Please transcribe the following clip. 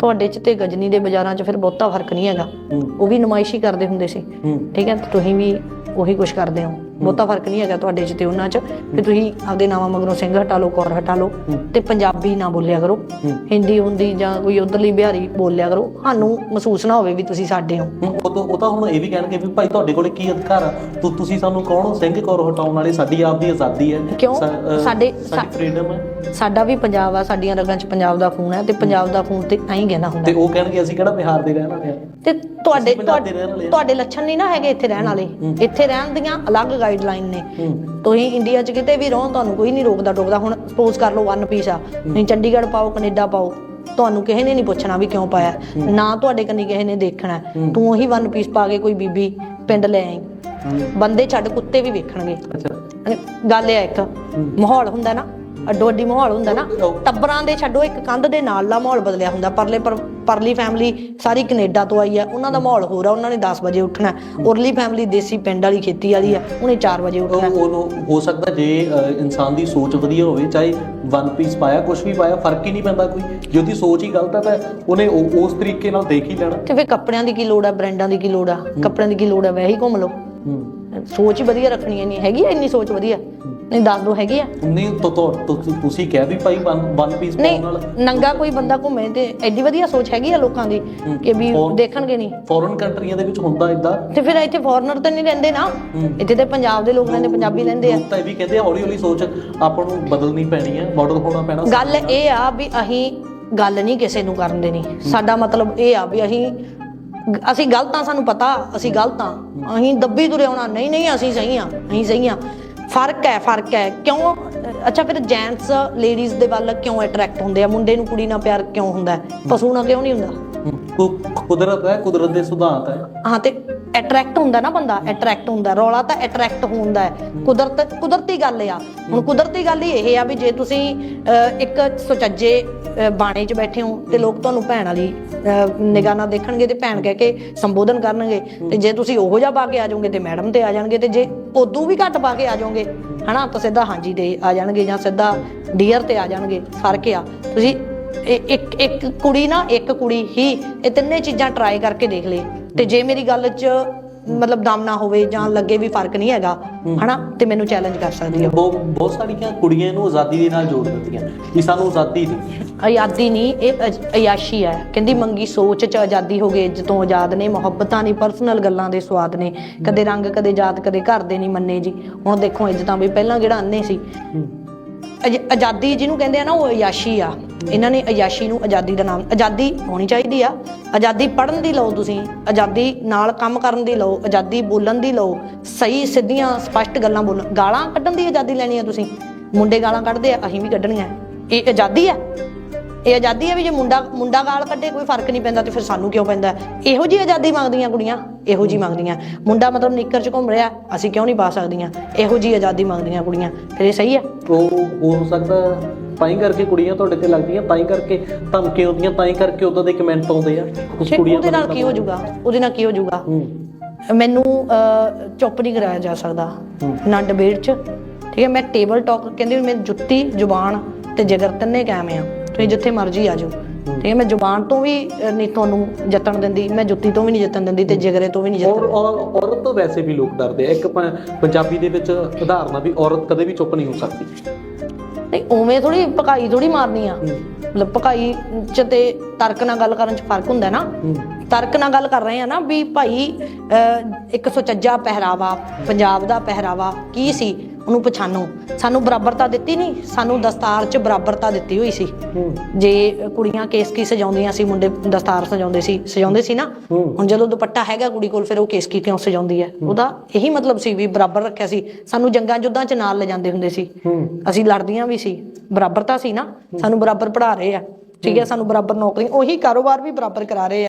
ਤੁਹਾਡੇ ਚ ਤੇ ਗਜਨੀ ਦੇ ਬਾਜ਼ਾਰਾਂ 'ਚ ਫਿਰ ਬਹੁਤਾ ਫ਼ਰਕ ਨਹੀਂ ਹੈਗਾ। ਉਹ ਵੀ ਨੁਮਾਇਸ਼ੀ ਕਰਦੇ ਹੁੰਦੇ ਸੀ। ਠੀਕ ਹੈ ਤੁਸੀਂ ਵੀ ਉਹੀ ਕੁਝ ਕਰਦੇ ਹੋ। ਬਹੁਤਾ ਫ਼ਰਕ ਨਹੀਂ ਹੈਗਾ ਤੁਹਾਡੇ 'ਚ ਤੇ ਉਹਨਾਂ 'ਚ। ਵੀ ਤੁਸੀਂ ਆਪਦੇ ਨਾਵਾਂ ਮਗਰੋਂ ਸਿੰਘ ਹਟਾ ਲਓ ਕੌਰ ਹਟਾ ਲਓ। ਤੇ ਪੰਜਾਬੀ ਨਾ ਬੋਲਿਆ ਕਰੋ। ਹਿੰਦੀ ਹੁੰਦੀ ਜਾਂ ਕੋਈ ਉਧਰਲੀ ਬਿਹਾਰੀ ਬੋਲਿਆ ਕਰੋ ਸਾਨੂੰ ਮਹਿਸੂਸ ਨਾ ਹੋਵੇ ਵੀ ਤੁਸੀਂ ਸਾਡੇ ਹੋ। ਉਹ ਤਾਂ ਉਹ ਤਾਂ ਹੁਣ ਇਹ ਵੀ ਕਹਿਣਗੇ ਵੀ ਭਾਈ ਤੁਹਾਡੇ ਕੋਲੇ ਕੀ ਅਧਿਕਾਰ ਆ? ਤੁ- ਤੁਸੀਂ ਸਾਨੂੰ ਕੌਣ ਹੋ? ਸਿੰਘ ਕੌਰ ਹਟਾਉਣ ਵਾਲੇ ਸਾਡੀ ਆਪ ਦੀ ਆਜ਼ਾਦੀ ਹੈ। ਕਿਉਂ? ਸਾਡੇ- ਸਾਡੀ ਫਰੀडम ਹੈ। ਸਾਡਾ ਵੀ ਪੰਜਾਬ ਆ ਸਾਡੀਆਂ ਰਗਾਂ 'ਚ ਪੰਜਾਬ ਦਾ ਖੂਨ ਹੈ ਤੇ ਪੰਜਾਬ ਦਾ ਖੂਨ ਤੇ ਐਂ ਕਹਿੰਦਾ ਹੁੰਦਾ। ਤੇ ਉਹ ਕਹਿਣਗੇ ਅਸੀਂ ਕਿਹੜਾ ਬਿਹਾਰ ਦੇ ਰਹਿਣ ਵਾਲੇ ਆ? ਤੇ ਤੁਹਾਡੇ। ਤੁਹਾਡੇ ਲੱਛਣ ਨਹੀਂ ਨਾ ਹੈਗੇ ਇੱਥੇ ਰਹਿਣ ਵਾਲੇ। ਇੱਥੇ ਰਹਿਣ ਦੀਆਂ ਅਲੱਗ ਗਾਈਡਲਾਈਨ ਨੇ। ਤੁਸੀਂ ਇੰਡੀਆ 'ਚ ਕਿਤੇ ਵੀ ਰਹੋ ਤੁਹਾਨੂੰ ਕੋਈ ਨਹੀਂ ਰੋਕਦਾ ਟੋਕਦਾ। ਹੁਣ ਸਪੋਜ਼ ਕਰ ਲਓ ਵਨ ਪੀਸ ਆ। ਨਹੀਂ ਚੰਡੀਗੜ੍ਹ ਪਾਓ ਕੈਨੇਡਾ ਪਾਓ। ਤੁਹਾਨੂੰ ਕਿਸੇ ਨੇ ਨਹੀਂ ਪੁੱਛਣਾ ਵੀ ਕਿਉਂ ਪਾਇਆ। ਨਾ ਤੁਹਾਡੇ ਕੰਨੀ ਕਿਸੇ ਨੇ ਦੇਖਣਾ। ਤੂੰ ਉਹੀ ਵਨ ਪੀਸ ਪਾ ਕੇ ਕੋਈ ਬੀਬੀ ਪਿੰਡ ਲੈ ਆਈ। ਬੰਦੇ ਛੱਡ ਕੁੱਤੇ ਵੀ ਵੇਖਣਗੇ। ਅੱਛਾ। ਗੱਲ ਇਹ ਆ ਇੱਕ। ਮਾਹੌਲ ਹੁੰਦਾ ਨਾ। ਅੱਡੋ ਅੱਡੀ ਮਾਹੌਲ ਹੁੰਦਾ ਨਾ ਟੱਬਰਾਂ ਦੇ ਛੱਡੋ ਇੱਕ ਕੰਧ ਦੇ ਨਾਲ ਦਾ ਮਾਹੌਲ ਬਦਲਿਆ ਹੁੰਦਾ। ਪਰਲੇ ਪਰ ਪਰਲੀ ਫੈਮਿਲੀ ਸਾਰੀ ਕੈਨੇਡਾ ਤੋਂ ਆਈ ਆ ਉਹਨਾਂ ਦਾ ਮਾਹੌਲ ਹੋਰ ਆ ਉਹਨਾਂ ਨੇ 10 ਵਜੇ ਉੱਠਣਾ ਉਰਲੀ ਫੈਮਿਲੀ ਦੇਸੀ ਪਿੰਡ ਵਾਲੀ ਖੇਤੀ ਵਾਲੀ ਆ ਉਹਨੇ 4 ਵਜੇ ਉੱਠਣਾ ਹੋ। ਸਕਦਾ ਜੇ ਇਨਸਾਨ ਦੀ ਸੋਚ ਵਧੀਆ ਹੋਵੇ ਚਾਹੇ ਵਨ ਪੀਸ ਪਾਇਆ ਕੁਝ ਵੀ ਪਾਇਆ ਫ਼ਰਕ ਹੀ ਨਹੀਂ ਪੈਂਦਾ ਕੋਈ। ਜੇ ਉਹਦੀ ਸੋਚ ਹੀ ਗਲਤ ਹੈ ਤਾਂ ਉਹਨੇ ਉਹ- ਉਸ ਤਰੀਕੇ ਨਾਲ ਦੇਖ ਹੀ ਲੈਣਾ। ਤੇ ਫਿਰ ਕੱਪੜਿਆਂ ਦੀ ਕੀ ਲੋੜ ਆ ਬ੍ਰਾਂਡਾਂ ਦੀ ਕੀ ਲੋੜ ਆ? ਕੱਪੜਿਆਂ ਦੀ ਕੀ ਲੋੜ ਆ? ਵੈਸੇ ਹੀ ਘੁੰਮ ਲਓ। ਸੋਚ ਹੀ ਵਧੀਆ ਰੱਖਣੀ ਐ ਨਹੀਂ ਹੈਗੀ ਆ ਇੰਨੀ ਸੋਚ ਵਧੀਆ? ਨਹੀਂ ਦੱਸ ਦੋ ਹੈਗੀ ਆ। ਨਹੀਂ ਤੋ ਤੋ ਤੁਸੀਂ ਕਹਿ ਵੀ ਭਾਈ ਵਨ ਪੀਸ ਪਾਉਣ ਨਹੀਂ ਨਾਲ ਨੰਗਾ ਕੋਈ ਬੰਦਾ ਘੁੰਮੇ ਤੇ ਐਡੀ ਵਧੀਆ ਸੋਚ ਹੈਗੀ ਆ ਲੋਕਾਂ ਦੀ ਕਿ ਵੀ ਦੇਖਣਗੇ ਨਹੀਂ। ਫੋਰਨ ਕੰਟਰੀਆਂ ਦੇ ਵਿੱਚ ਹੁੰਦਾ ਇਦਾਂ ਤੇ ਫਿਰ ਇੱਥੇ ਫੋਰਨਰ ਤਾਂ ਨਹੀਂ ਰਹਿੰਦੇ ਨਾ। ਇੱਥੇ ਤੇ ਪੰਜਾਬ ਦੇ ਲੋਕ ਰਹਿੰਦੇ ਪੰਜਾਬੀ ਰਹਿੰਦੇ ਆ। ਤਾਂ ਇਹ ਵੀ ਕਹਿੰਦੇ ਆ ਹੌਲੀ ਹੌਲੀ ਸੋਚ ਆਪਾਂ ਨੂੰ ਬਦਲਣੀ ਪੈਣੀ ਹੈ ਮਾਡਲ ਹੋਣਾ ਪੈਣਾ। ਗੱਲ ਇਹ ਆ ਵੀ ਅਸੀਂ ਗੱਲ ਨਹੀਂ ਕਿਸੇ ਨੂੰ ਕਰਨ ਦੇਣੀ। ਸਾਡਾ ਮਤਲਬ ਇਹ ਆ ਵੀ ਅਸੀਂ ਅਸੀਂ ਗਲਤ ਆ ਸਾਨੂੰ ਪਤਾ ਅਸੀਂ ਗਲਤ ਆ। ਅਸੀਂ ਦੱਬੀ ਤੁਰੇ ਆਉਣਾ ਨਹੀਂ ਨਹੀਂ ਅਸੀਂ ਸਹੀ ਆ ਅਸੀਂ ਸਹੀ ਆ। ਫ਼ਰਕ ਹੈ ਫ਼ਰਕ ਹੈ। ਕਿਉਂ? ਅੱਛਾ ਫਿਰ ਜੈਂਟਸ ਲੇਡੀਜ਼ ਦੇ ਵੱਲ ਕਿਉਂ ਅਟਰੈਕਟ ਹੁੰਦੇ ਆ? ਮੁੰਡੇ ਨੂੰ ਕੁੜੀ ਨਾਲ ਪਿਆਰ ਕਿਉਂ ਹੁੰਦਾ? ਪਸ਼ੂ ਨਾਲ ਕਿਉਂ ਨਹੀਂ ਹੁੰਦਾ? ਕੁਦਰਤ ਹੈ ਕੁਦਰਤ ਦੇ ਸਿਧਾਂਤ ਹੈ। ਹਾਂ ਤੇ ਅਟਰੈਕਟ ਹੁੰਦਾ ਨਾ ਬੰਦਾ ਅਟਰੈਕਟ ਹੁੰਦਾ ਰੌਲਾ ਤਾਂ ਅਟਰੈਕਟ ਹੁੰਦਾ ਹੈ। ਕੁਦਰਤ ਕੁਦਰਤੀ ਗੱਲ ਆ। ਹੁਣ ਕੁਦਰਤੀ ਗੱਲ ਹੀ ਇਹ ਆ ਵੀ ਜੇ ਤੁਸੀਂ ਇੱਕ ਸੁਚੱਜੇ ਬਾਣੇ 'ਚ ਬੈਠੇ ਹੋ ਤੇ ਲੋਕ ਤੁਹਾਨੂੰ ਭੈਣ ਵਾਲੀ ਨਿਗਾਹ ਨਾਲ ਦੇਖਣਗੇ ਤੇ ਭੈਣ ਕਹਿ ਕੇ ਸੰਬੋਧਨ ਕਰਨਗੇ। ਤੇ ਜੇ ਤੁਸੀਂ ਉਹੋ ਜਿਹਾ ਪਾ ਕੇ ਆ ਜਾਓਗੇ ਤੇ ਮੈਡਮ ਤੇ ਆ ਜਾਣਗੇ ਤੇ ਜੇ ਉਦੋਂ ਵੀ ਘੱਟ ਪਾ ਕੇ ਆ ਜਾਓਗੇ ਹਨਾ ਤਾਂ ਸਿੱਧਾ ਹਾਂਜੀ ਤੇ ਆ ਜਾਣਗੇ ਜਾਂ ਸਿੱਧਾ ਡੀਅਰ ਤੇ ਆ ਜਾਣਗੇ। ਫ਼ਰਕ ਆ। ਤੁਸੀਂ ਇਹ- ਇੱਕ ਇੱਕ ਕੁੜੀ ਨਾ ਇੱਕ ਕੁੜੀ ਹੀ ਇਹ ਤਿੰਨੇ ਚੀਜ਼ਾਂ ਟਰਾਈ ਕਰਕੇ ਦੇਖ ਲਈ ਤੇ ਜੇ ਮੇਰੀ ਗੱਲ 'ਚ ਮਤਲਬ ਦਮ ਨਾ ਹੋਵੇ ਜਾਂ ਲੱਗੇ ਵੀ ਫ਼ਰਕ ਨਹੀਂ ਹੈਗਾ ਹਨਾ? ਤੇ ਮੈਨੂੰ ਚੈਲੰਜ ਕਰ ਸਕਦੀ ਹੈ ਬਹੁਤ ਬਹੁਤ ਸਾਰੀਆਂ ਕੁੜੀਆਂ ਇਹਨੂੰ ਆਜ਼ਾਦੀ ਦੇ ਨਾਲ ਜੋੜ ਦਿੰਦੀਆਂ ਕਿ ਸਾਨੂੰ ਆਜ਼ਾਦੀ ਦੀ। ਆਜ਼ਾਦੀ ਨਹੀਂ ਇਹ ਅਜ- ਅਯਾਸ਼ੀ ਹੈ। ਕਹਿੰਦੀ ਮੰਗੀ ਸੋਚ 'ਚ ਆਜ਼ਾਦੀ ਹੋ ਗਈ ਇੱਜ਼ਤੋਂ ਆਜ਼ਾਦ ਨੇ ਮੁਹੱਬਤਾਂ ਨਹੀਂ ਪਰਸਨਲ ਗੱਲਾਂ ਦੇ ਸਵਾਦ ਨੇ। ਕਦੇ ਰੰਗ ਕਦੇ ਜਾਤ ਕਦੇ ਘਰ ਦੇ ਨਹੀਂ ਮੰਨੇ ਜੀ। ਹੁਣ ਦੇਖੋ ਇੱਜ਼ਤਾਂ ਵੀ ਪਹਿਲਾਂ ਕਿਹੜਾ ਅੰਨੇ ਸੀ। ਅਜ- ਆਜ਼ਾਦੀ ਜਿਹਨੂੰ ਕਹਿੰਦੇ ਆ ਨਾ, ਉਹ ਅਯਾਸ਼ੀ ਆ। ਇਹਨਾਂ ਨੇ ਅਯਾਸ਼ੀ ਨੂੰ ਆਜ਼ਾਦੀ ਦਾ ਨਾਮ, ਆਜ਼ਾਦੀ ਹੋਣੀ ਚਾਹੀਦੀ ਆ। ਆਜ਼ਾਦੀ ਪੜਨ ਦੀ ਲਓ ਤੁਸੀਂ, ਆਜ਼ਾਦੀ ਨਾਲ ਕੰਮ ਕਰਨ ਦੀ ਲਓ, ਆਜ਼ਾਦੀ ਬੋਲਣ ਦੀ ਲਓ, ਸਹੀ ਸਿੱਧੀਆਂ, ਸਪਸ਼ਟ ਗੱਲਾਂ ਬੋਲ ਗਾਲਾਂ ਕੱਢਣ ਦੀ ਆਜ਼ਾਦੀ ਲੈਣੀ ਆ ਤੁਸੀਂ। ਮੁੰਡੇ ਗਾਲਾਂ ਕੱਢਦੇ ਆ, ਅਸੀਂ ਵੀ ਕੱਢਣੀਆਂ। ਇਹ ਆਜ਼ਾਦੀ ਆ। ਇਹ ਆਜ਼ਾਦੀ ਆ ਵੀ ਜੇ ਮੁੰਡਾ ਮੁੰਡਾ ਗਾਲ ਕੱਢੇ, ਕੋਈ ਫ਼ਰਕ ਨਹੀਂ ਪੈਂਦਾ ਤੇ ਫਿਰ ਸਾਨੂੰ ਕਿਉਂ ਪੈਂਦਾ? ਇਹੋ ਜੀ ਆਜ਼ਾਦੀ ਮੰਗਦੀਆਂ ਕੁੜੀਆਂ। ਇਹੋ ਜੀ ਮੰਗਦੀਆਂ। ਮੁੰਡਾ ਮਤਲਬ ਨਿੱਕਰ ਚ ਘੁੰਮ ਰਿਹਾ ਅਸੀਂ ਕਿਉਂ ਨਹੀਂ ਪਾ ਸਕਦੀਆਂ? ਇਹੋ ਜੀ ਆਜ਼ਾਦੀ ਮੰਗਦੀਆਂ ਕੁੜੀਆਂ। ਫਿਰ ਇਹ ਸਹੀ ਆ ਉਹ ਹੋ ਸਕਦਾ ਤਾਂ ਹੀ ਕਰਕੇ ਕੁੜੀਆਂ ਤੁਹਾਡੇ ਤੇ ਲੱਗਦੀਆਂ ਤਾਂ ਹੀ ਕਰਕੇ ਧਮਕੀਆਂ ਆਉਂਦੀਆਂ ਤਾਂ ਹੀ ਕਰਕੇ ਉਦਾਂ ਦੇ ਕਮੈਂਟ ਆਉਂਦੇ ਆ। ਕੁਝ ਫਿਰ ਕੁੜੀਆਂ ਉਹਦੇ ਨਾਲ ਕੀ ਹੋ ਜਾਊਗਾ? ਉਹਦੇ ਨਾਲ ਕੀ ਹੋ ਜਾਊਗਾ? ਮੈਨੂੰ ਚੁੱਪ ਨਹੀਂ ਕਰਾਇਆ ਜਾ ਸਕਦਾ। ਨਾ ਡਿਬੇਟ 'ਚ। ਠੀਕ ਹੈ ਮੈਂ ਟੇਬਲ ਟਾਕ ਕਹਿੰਦੀ ਮੈਂ ਜੁੱਤੀ ਜ਼ੁਬਾਨ ਤੇ ਜਿਗਰ ਤਿੰਨੇ ਕਾਇਮ ਆ ਤੁਸੀਂ ਜਿੱਥੇ ਮਰਜ਼ੀ ਆ ਜਾਓ। ਠੀਕ ਹੈ ਮੈਂ ਜ਼ੁਬਾਨ ਤੋਂ ਵੀ ਨਹੀਂ ਤੁਹਾਨੂੰ ਜਿੱਤਣ ਦਿੰਦੀ ਮੈਂ ਜੁੱਤੀ ਤੋਂ ਵੀ ਨਹੀਂ ਜਿੱਤਣ ਦਿੰਦੀ ਤੇ ਜਿਗਰੇ ਤੋਂ ਵੀ ਨਹੀਂ ਜਿੱਤਣ ਔਰ- ਔਰਤ ਤੋਂ ਵੈਸੇ ਵੀ ਲੋਕ ਡਰਦੇ ਆ। ਇੱਕ ਪੰਜਾਬੀ ਦੇ ਵਿੱਚ ਉਦਾਹਰਨ ਆ ਵੀ ਔਰਤ ਕਦੇ ਵੀ ਚੁੱਪ ਨਹੀਂ ਹੋ ਸਕਦੀ। ਨਹੀਂ ਉਵੇਂ ਥੋੜੀ ਪਕਾਈ ਥੋੜੀ ਮਾਰਨੀ ਆ। ਮਤਲਬ ਪਕਾਈ ਚ ਤੇ ਤਰਕ ਨਾਲ ਗੱਲ ਕਰਨ ਚ ਫ਼ਰਕ ਹੁੰਦਾ ਨਾ। ਤਰਕ ਨਾਲ ਗੱਲ ਕਰ ਰਹੇ ਆ ਨਾ ਵੀ ਭਾਈ ਅਹ, ਇੱਕ ਸੁਚੱਜਾ ਪਹਿਰਾਵਾ ਪੰਜਾਬ ਦਾ ਪਹਿਰਾਵਾ ਕੀ ਸੀ? ਉਹਨੂੰ ਪਛਾਣੋ। ਸਾਨੂੰ ਬਰਾਬਰਤਾ ਦਿੱਤੀ ਨਹੀਂ ਸਾਨੂੰ ਦਸਤਾਰ 'ਚ ਬਰਾਬਰਤਾ ਦਿੱਤੀ ਹੋਈ ਸੀ। ਜੇ ਕੁੜੀਆਂ ਕੇਸ ਕੀ ਸਜਾਉਂਦੀਆਂ ਸੀ ਮੁੰਡੇ ਦਸਤਾਰ ਸਜਾਉਂਦੇ ਸੀ ਸਜਾਉਂਦੇ ਸੀ ਨਾ ਹੁਣ ਜਦੋਂ ਦੁਪੱਟਾ ਹੈਗਾ ਕੁੜੀ ਕੋਲ ਫਿਰ ਉਹ ਕੇਸ ਕੀ ਕਿਉਂ ਸਜਾਉਂਦੀ ਹੈ? ਉਹਦਾ ਇਹੀ ਮਤਲਬ ਸੀ ਵੀ ਬਰਾਬਰ ਰੱਖਿਆ ਸੀ। ਸਾਨੂੰ ਜੰਗਾਂ ਜੁੱਦਾਂ 'ਚ ਨਾਲ ਲੈ ਜਾਂਦੇ ਹੁੰਦੇ ਸੀ। ਅਸੀਂ ਲੜਦੀਆਂ ਵੀ ਸੀ। ਬਰਾਬਰਤਾ ਸੀ ਨਾ। ਸਾਨੂੰ ਬਰਾਬਰ ਪੜ੍ਹਾ ਰਹੇ ਆ। ਠੀਕ ਹੈ। ਸਾਨੂੰ ਬਰਾਬਰ ਨੌਕਰੀ ਉਹੀ ਕਾਰੋਬਾਰ ਵੀ ਬਰਾਬਰ ਕਰਾ ਰਹੇ ਆ।